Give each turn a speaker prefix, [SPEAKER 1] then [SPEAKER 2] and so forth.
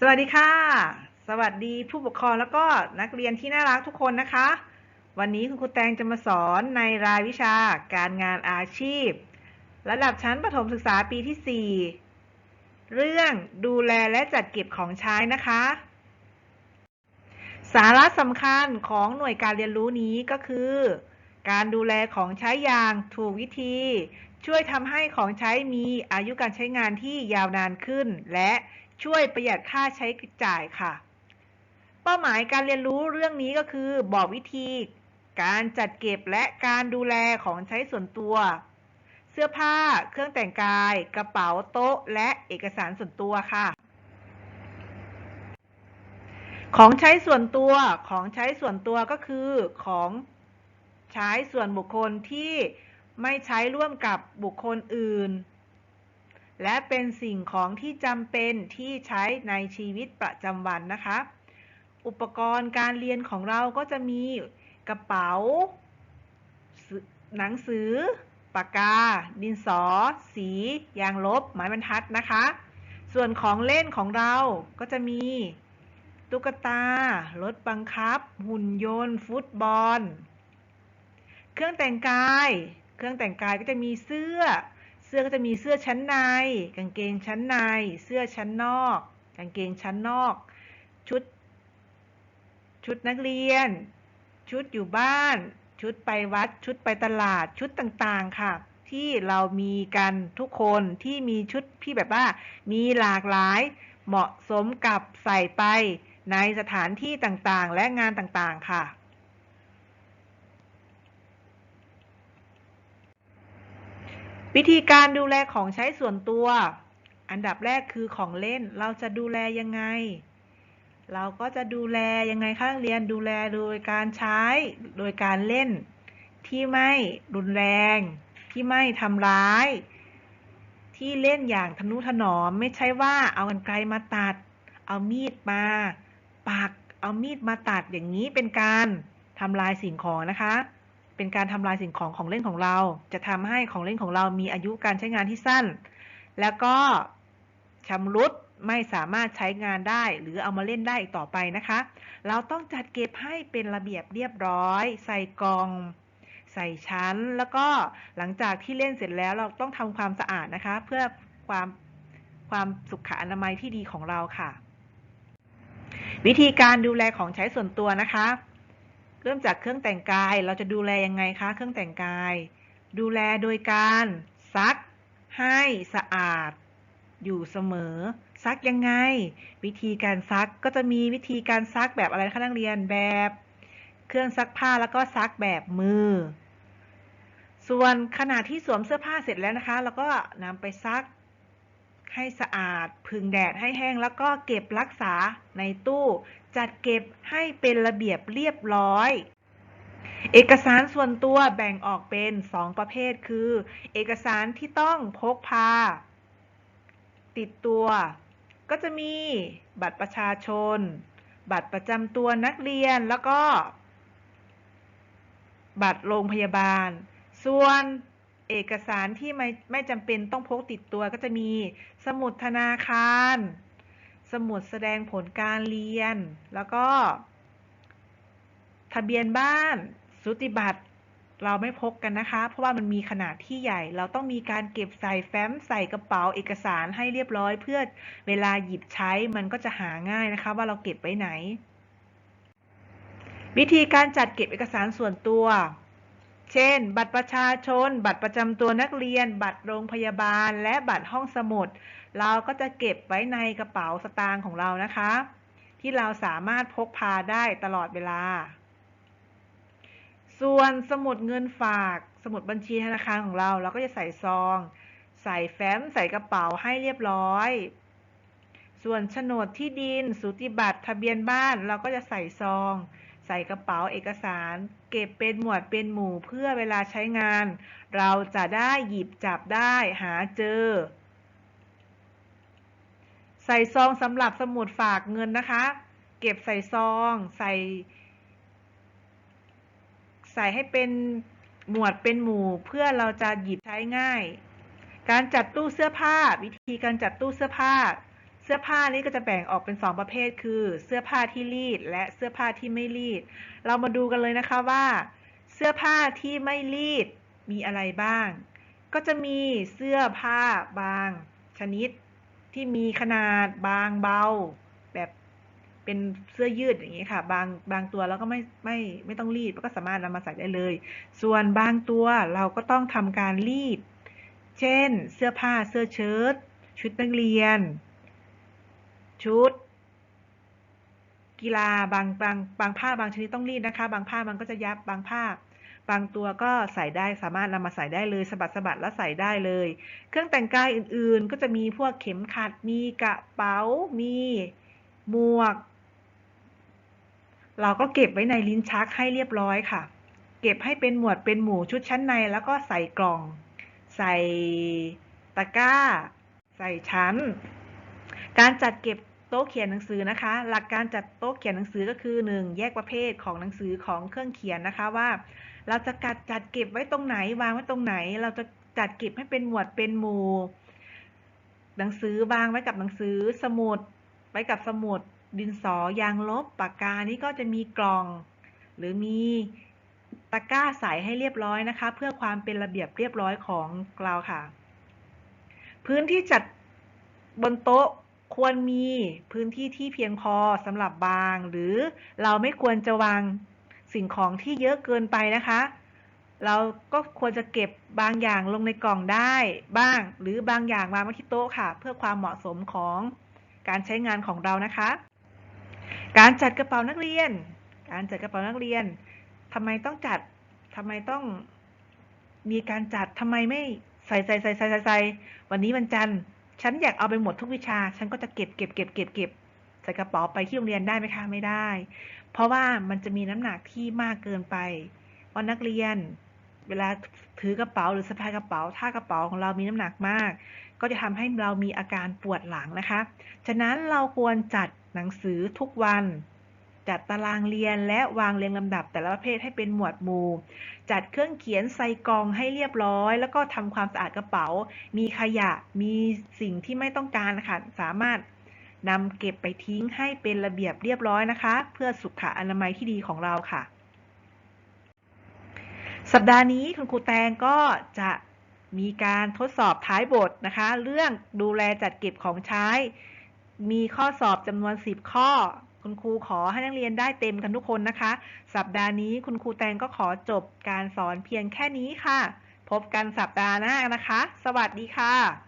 [SPEAKER 1] สวัสดีค่ะ สวัสดีผู้ปกครองแล้วก็นักเรียนที่น่ารักทุกคนนะคะ วันนี้คุณครูแตงจะมาสอนในรายวิชาการงานอาชีพ ระดับชั้นประถมศึกษาปีที่ 4 เรื่องดูแลและจัดเก็บของใช้นะคะ สาระสำคัญของหน่วยการเรียนรู้นี้ก็คือ การดูแลของใช้อย่างถูกวิธี ช่วยทำให้ของใช้มีอายุการใช้งานที่ยาวนานขึ้นและ ช่วยประหยัดค่าใช้จ่ายค่ะ เป้าหมายการเรียนรู้เรื่องนี้ก็คือบอกวิธี การจัดเก็บและการดูแลของใช้ส่วนตัว เสื้อผ้า เครื่องแต่งกาย กระเป๋าโต๊ะ และเอกสารส่วนตัวค่ะ ของใช้ส่วนตัวของใช้ส่วนตัวก็คือของใช้ส่วนบุคคลที่ไม่ใช้ร่วมกับบุคคลอื่น และเป็นสิ่งของที่จำเป็นที่ใช้ในชีวิตประจำวันนะคะ อุปกรณ์การเรียนของเราก็จะมีกระเป๋า หนังสือ ปากกา ดินสอ สี ยางลบ ไม้บรรทัดนะคะ ส่วนของเล่นของเราก็จะมีตุ๊กตา รถบังคับ หุ่นยนต์ ฟุตบอล เครื่องแต่งกาย เครื่องแต่งกายก็จะมีเสื้อ เสื้อก็จะมีเสื้อชั้นใน กางเกงชั้นใน เสื้อชั้นนอก กางเกงชั้นนอก ชุด ชุดนักเรียน ชุดอยู่บ้าน ชุดไปวัด ชุดไปตลาด ชุดต่างๆ ค่ะ ที่เรามีกันทุกคนที่มีชุดที่แบบว่า มีหลากหลาย เหมาะสมกับใส่ไปในสถานที่ต่างๆ และงานต่างๆ ค่ะ วิธีการดูแลของใช้ส่วนตัว อันดับแรกคือของเล่นเราจะดูแลยังไง เราก็จะดูแลยังไงคะเรียนดูแลโดยการใช้ โดยการเล่น ที่ไม่รุนแรง ที่ไม่ทำร้าย ที่เล่นอย่างทนุถนอมไม่ใช่ว่าเอากันไกลมาตัด เอามีดมาปักเอามีดมาตัดอย่างนี้เป็นการทำลายสิ่งของนะคะ เป็นการทำลายสิ่งของของเล่นของเรา จะทำให้ของเล่นของเรามีอายุการใช้งานที่สั้น แล้วก็ชำรุดไม่สามารถใช้งานได้ หรือเอามาเล่นได้อีกต่อไปนะคะ เราต้องจัดเก็บให้เป็นระเบียบเรียบร้อย ใส่กล่อง ใส่ชั้น แล้วก็หลังจากที่เล่นเสร็จแล้วเราต้องทำความสะอาดนะคะ เพื่อความความสุขอนามัยที่ดีของเราค่ะ วิธีการดูแลของใช้ส่วนตัวนะคะ เริ่มจากเครื่องแต่งกาย เราจะดูแลยังไงคะเครื่องแต่งกาย ดูแลโดยการซักให้สะอาด อยู่เสมอ ซักยังไง วิธีการซักก็จะมีวิธีการซักแบบอะไรคะนักเรียนแบบ เครื่องซักผ้าแล้วก็ซักแบบมือ ส่วนขณะที่สวมเสื้อผ้าเสร็จแล้วนะคะ เราก็นำไปซัก ให้สะอาด พึงแดดให้แห้งแล้วก็เก็บรักษาในตู้ จัดเก็บให้เป็นระเบียบเรียบร้อย เอกสารส่วนตัวแบ่งออกเป็น 2 ประเภทคือ เอกสารที่ต้องพกพา ติดตัว ก็จะมีบัตรประชาชน บัตรประจำตัวนักเรียนแล้วก็ บัตรโรงพยาบาล ส่วน เอกสารที่ไม่ไม่จำเป็นต้องพกติดตัวก็จะมีสมุดธนาคาร สมุดแสดงผลการเรียน แล้วก็ ทะเบียนบ้าน สุติบัตร เราไม่พกกันนะคะ เพราะว่ามันมีขนาดที่ใหญ่ เราต้องมีการเก็บใส่แฟ้มใส่กระเป๋าเอกสารให้เรียบร้อย เพื่อเวลาหยิบใช้มันก็จะหาง่ายนะคะ ว่าเราเก็บไว้ไหน วิธีการจัดเก็บเอกสารส่วนตัว เช่น บัตรประชาชน บัตรประจำตัวนักเรียน บัตรโรงพยาบาล และบัตรห้องสมุด เราก็จะเก็บไว้ในกระเป๋าสตางค์ของเรานะคะ ที่เราสามารถพกพาได้ตลอดเวลา ส่วนสมุดเงินฝาก สมุดบัญชีธนาคารของเรา เราก็จะใส่ซอง ใส่แฟ้ม ใส่กระเป๋าให้เรียบร้อย ส่วนโฉนดที่ดิน สูติบัตร ทะเบียนบ้าน เราก็จะใส่ซอง ใส่กระเป๋าเอกสาร เก็บเป็นหมวดเป็นหมู่เพื่อเวลาใช้งาน เราจะได้หยิบจับได้หาเจอ ใส่ซองสำหรับสมุดฝากเงินนะคะ เก็บใส่ซอง ใส่ ใส่ให้เป็นหมวดเป็นหมู่เพื่อเราจะหยิบใช้ง่าย การจัดตู้เสื้อผ้า วิธีการจัดตู้เสื้อผ้า สื้อผ้านี้ก็จะแบ่งออกเป็น 2 ประเภท คือ เสื้อผ้าที่รีด และเสื้อผ้าที่ไม่รีด เรามาดูกันเลยนะคะว่า เสื้อผ้าที่ไม่รีดมีอะไรบ้าง ก็จะมีเสื้อผ้าบาง ชนิดที่มีขนาดบางเบา แบบเป็นเสื้อยืดอย่างนี้ค่ะ บางบางตัวเราก็ไม่ไม่ไม่ต้องรีดก็สามารถนำมาใส่ได้เลย ส่วนบางตัวเราก็ต้องทำการรีด เช่น เสื้อผ้าเสื้อเชิ้ตชุดนักเรียน ชุด กีฬาบางบางบางผ้าบางชนิดต้องรีดนะคะ บางผ้ามันก็จะยับบางผ้า บางตัวก็ใส่ได้สามารถนำมาใส่ได้เลยสะบัดสะบัดแล้วใส่ได้เลย เครื่องแต่งกายอื่นๆ ก็จะมีพวกเข็มขัดมีกระเป๋ามีหมวก เราก็เก็บไว้ในลิ้นชักให้เรียบร้อยค่ะ เก็บให้เป็นหมวดเป็นหมู่ชุดชั้นในแล้วก็ใส่กล่อง ใส่ตะกร้า ใส่ชั้น การจัดเก็บโต๊ะเขียนหนังสือนะคะ หลักการจัดโต๊ะเขียนหนังสือก็คือ 1. แยกประเภทของหนังสือของเครื่องเขียนนะคะว่า เราจะกัดจัดเก็บไว้ตรงไหนวางไว้ตรงไหน เราจะจัดเก็บให้เป็นหมวดเป็นหมู่ หนังสือวางไว้กับหนังสือสมุดไว้กับสมุด ดินสอยางลบปากกานี่ก็จะมีกล่อง หรือมีตะกร้าใส่ให้เรียบร้อยนะคะ เพื่อความเป็นระเบียบเรียบร้อยของเราค่ะ พื้นที่จัดบนโต๊ะ ควรมีพื้นที่ที่เพียงพอสำหรับบาง หรือเราไม่ควรจะวางสิ่งของที่เยอะเกินไปนะคะ เราก็ควรจะเก็บบางอย่างลงในกล่องได้บ้าง หรือบางอย่างวางไว้ที่โต๊ะค่ะ เพื่อความเหมาะสมของการใช้งานของเรานะคะ การจัดกระเป๋านักเรียน การจัดกระเป๋านักเรียนทำไมต้องจัดทำไมต้อง มีการจัดทำไมไม่ใส่ใส่ใส่ใส่ใส่ใส่วันนี้วันจันทร์ ฉันอยากเอาไปหมดทุกวิชา ฉันก็จะเก็บเก็บเก็บเก็บเก็บใส่กระเป๋าไปที่โรงเรียนได้ไหมคะไม่ได้ เพราะว่ามันจะมีน้ำหนักที่มากเกินไปเพรานักเรียน เวลาถือกระเป๋าหรือสะพายกระเป๋า ถ้ากระเป๋าของเรามีน้ำหนักมาก ก็จะทำให้เรามีอาการปวดหลังนะคะ ฉะนั้นเราควรจัดหนังสือทุกวัน จัดตารางเรียนและวางเรียงลำดับแต่ละประเภทให้เป็นหมวดหมู่ จัดเครื่องเขียนใส่กล่องให้เรียบร้อย แล้วก็ทำความสะอาดกระเป๋า มีขยะ มีสิ่งที่ไม่ต้องการนะคะสามารถนำเก็บไปทิ้งให้เป็นระเบียบเรียบร้อยนะคะ เพื่อสุขอนามัยที่ดีของเราค่ะ สัปดาห์นี้คุณครูแตงก็จะมีการทดสอบท้ายบทนะคะ เรื่องดูแลจัดเก็บของใช้ มีข้อสอบจำนวน 10 ข้อ คุณครูขอให้นักเรียนได้เต็มกันทุกคนนะคะ สัปดาห์นี้คุณครูแตงก็ขอจบการสอนเพียงแค่นี้ค่ะ พบกันสัปดาห์หน้านะคะ สวัสดีค่ะ